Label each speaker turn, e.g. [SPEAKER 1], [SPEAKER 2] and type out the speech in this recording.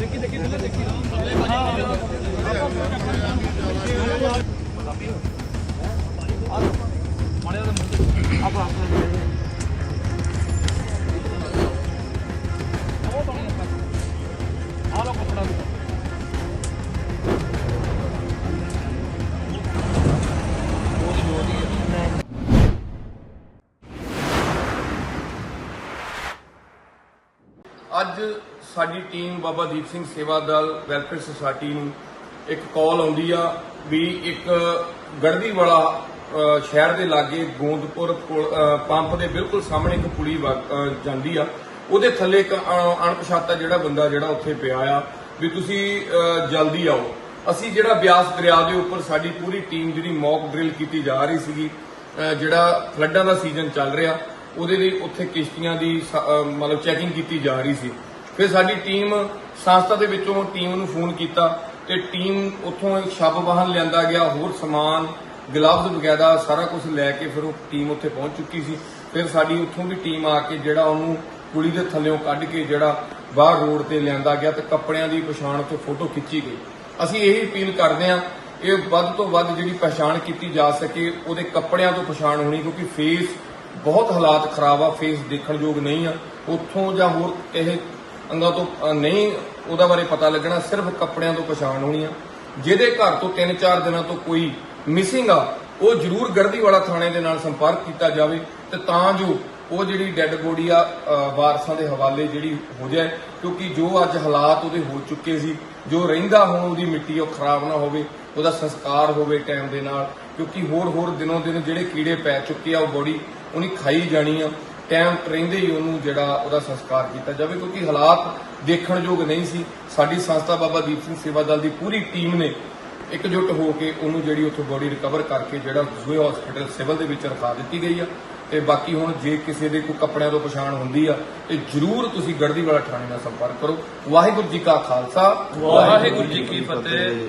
[SPEAKER 1] ਦੇਖੀ ਦੇਖੀ ਦੇਖੀ ਹਾਂ। ਮਾਰੇ ਦਾ ਮੁੰਡਾ ਆਪਾ ਆਪਾ ਅੱਜ ਸਾਡੀ ਟੀਮ ਬਾਬਾ ਦੀਪ ਸਿੰਘ ਸੇਵਾ ਦਲ ਵੈਲਫੇਅਰ ਸੁਸਾਇਟੀ ਨੂੰ ਇੱਕ ਕਾਲ ਆਉਂਦੀ ਆ ਵੀ ਇੱਕ ਗੜਦੀ ਵਾਲਾ ਸ਼ਹਿਰ ਦੇ ਲਾਗੇ ਗੋਂਦਪੁਰ ਪੁਲ- ਪੰਪ ਦੇ ਬਿਲਕੁਲ ਸਾਹਮਣੇ ਇੱਕ ਪੁਲੀ ਜਾਂਦੀ ਆ। ਉਹਦੇ ਥੱਲੇ ਇੱਕ ਅਣਪਛਾਤਾ ਜਿਹੜਾ ਬੰਦਾ ਜਿਹੜਾ ਉੱਥੇ ਪਿਆ ਆ ਵੀ ਤੁਸੀਂ ਜਲਦੀ ਆਓ। ਅਸੀਂ ਜਿਹੜਾ ਬਿਆਸ ਦਰਿਆ ਦੇ ਉੱਪਰ ਸਾਡੀ ਪੂਰੀ ਟੀਮ ਜਿਹੜੀ ਮੌਕ ਡਰਿਲ ਕੀਤੀ ਜਾ ਰਹੀ ਸੀਗੀ ਜਿਹੜਾ ਫਲੱਡਾਂ ਦਾ ਸੀਜ਼ਨ ਚੱਲ ਰਿਹਾ ਉਹਦੇ ਲਈ ਉੱਥੇ ਕਿਸ਼ਤੀਆਂ ਦੀ ਸ- ਅ, ਮਤਲਬ ਚੈਕਿੰਗ ਕੀਤੀ ਜਾ ਰਹੀ ਸੀ। ਫਿਰ ਸਾਡੀ ਟੀਮ ਸੰਸਥਾ ਦੇ ਵਿੱਚੋਂ ਟੀਮ ਨੂੰ ਫੋਨ ਕੀਤਾ ਤੇ ਟੀਮ ਉੱਥੋਂ ਇੱਕ ਸ਼ਬ ਵਾਹਨ ਲਿਆਂਦਾ ਗਿਆ ਹੋਰ ਸਮਾਨ ਗਲਵਜ਼ ਵਗੈਰਾ ਸਾਰਾ ਕੁਝ ਲੈ ਕੇ ਫਿਰ ਉਹ ਟੀਮ ਉੱਥੇ ਪਹੁੰਚ ਚੁੱਕੀ ਸੀ। ਫਿਰ ਸਾਡੀ ਉੱਥੋਂ ਵੀ ਟੀਮ ਆ ਕੇ ਜਿਹੜਾ ਉਹਨੂੰ ਕੁੜੀ ਦੇ ਥੱਲੇੋਂ ਕੱਢ ਕੇ ਜਿਹੜਾ ਬਾਹਰ ਰੋਡ ਤੇ ਲਿਆਂਦਾ ਗਿਆ ਤੇ ਕੱਪੜਿਆਂ ਦੀ ਪਛਾਣ ਤੋਂ ਫੋਟੋ ਖਿੱਚੀ ਗਈ। ਅਸੀਂ ਇਹੀ ਅਪੀਲ ਕਰਦੇ ਹਾਂ ਇਹ ਵੱਧ ਤੋਂ ਵੱਧ ਜਿਹੜੀ ਪਛਾਣ ਕੀਤੀ ਜਾ ਸਕੇ ਉਹਦੇ ਕੱਪੜਿਆਂ ਤੋਂ ਪਛਾਣ ਹੋਣੀ ਕਿਉਂਕਿ ਫੇਸ ਬਹੁਤ ਹਾਲਾਤ ਖਰਾਬ ਆ ਫੇਸ ਦੇਖਣਯੋਗ ਨਹੀਂ ਆ। ਉੱਥੋਂ ਜਾਂ ਹੋਰ ਇਹ ਅੰਗਾਂ ਤੋਂ ਨਹੀਂ ਉਹਦਾ ਬਾਰੇ ਪਤਾ ਲੱਗਣਾ ਸਿਰਫ ਕੱਪੜਿਆਂ ਤੋਂ ਪਛਾਣ ਹੋਣੀ ਆ। ਜਿਹਦੇ ਘਰ ਤੋਂ 3-4 ਦਿਨਾਂ ਤੋਂ ਕੋਈ ਮਿਸਿੰਗ ਆ ਉਹ ਜ਼ਰੂਰ ਗੜਦੀ ਵਾਲਾ ਥਾਣੇ ਦੇ ਨਾਲ ਸੰਪਰਕ ਕੀਤਾ ਜਾਵੇ ਤੇ ਤਾਂ ਜੋ ਉਹ ਜਿਹੜੀ ਡੈੱਡ ਬੋਡੀ ਆ ਅ, ਵਾਰਸਾਂ ਦੇ ਹਵਾਲੇ ਜਿਹੜੀ ਹੋ ਜਾਏ ਕਿਉਂਕਿ ਜੋ ਅੱਜ ਹਾਲਾਤ ਉਹਦੇ ਹੋ ਚੁੱਕੇ ਸੀ ਜੋ ਰਹਿੰਦਾ ਹੁਣ ਉਹਦੀ ਮਿੱਟੀ ਉਹ ਖਰਾਬ ਨਾ ਹੋਵੇ ਉਹਦਾ ਸੰਸਕਾਰ ਹੋਵੇ ਟਾਈਮ ਦੇ ਨਾਲ ਕਿਉਂਕਿ ਹੋਰ ਹੋਰ ਦਿਨੋਂ ਦਿਨ ਜਿਹੜੇ ਕੀੜੇ ਪੈ ਚੁੱਕੇ ਆ ਉਹ ਬੋਡੀ ਉਹਨੇ ਖਾਈ ਜਾਣੀ ਆ। ਟਾਈਮ ਰਹਿੰਦੇ ਹੀ ਉਹਨੂੰ ਜਿਹੜਾ ਉਹਦਾ ਸੰਸਕਾਰ ਕੀਤਾ ਜਾਵੇ, ਕਿਉਂਕਿ ਹਾਲਾਤ ਦੇਖਣਯੋਗ ਨਹੀਂ ਸੀ। ਸਾਡੀ ਸੰਸਥਾ ਬਾਬਾ ਦੀਪ ਸਿੰਘ ਸੇਵਾ ਦਲ ਦੀ ਪੂਰੀ ਟੀਮ ਨੇ ਇਕਜੁੱਟ ਹੋ ਕੇ ਉਹਨੂੰ ਜਿਹੜੀ ਉੱਥੋਂ ਬੋਡੀ ਰਿਕਵਰ ਕਰਕੇ ਜਿਹੜਾ ਜ਼ੂਏ ਹਸਪੀਟਲ ਸਿਵਲ ਦੇ ਵਿੱਚ ਰਖਾ ਦਿੱਤੀ ਗਈ ਆ। ਤੇ ਬਾਕੀ ਹੁਣ ਜੇ ਕਿਸੇ ਦੇ ਕੋਈ ਕੱਪੜਿਆਂ ਤੋਂ ਪਛਾਣ ਹੁੰਦੀ ਆ, ਤੇ ਜਰੂਰ ਤੁਸੀਂ ਗੜਦੀ ਵਾਲਾ ਥਾਣੇ ਨਾਲ ਸੰਪਰਕ ਕਰੋ। ਵਾਹਿਗੁਰੂ ਜੀ ਕਾ ਖਾਲਸਾ,
[SPEAKER 2] ਵਾਹਿਗੁਰੂ ਜੀ ਕੀ ਫਤਿਹ।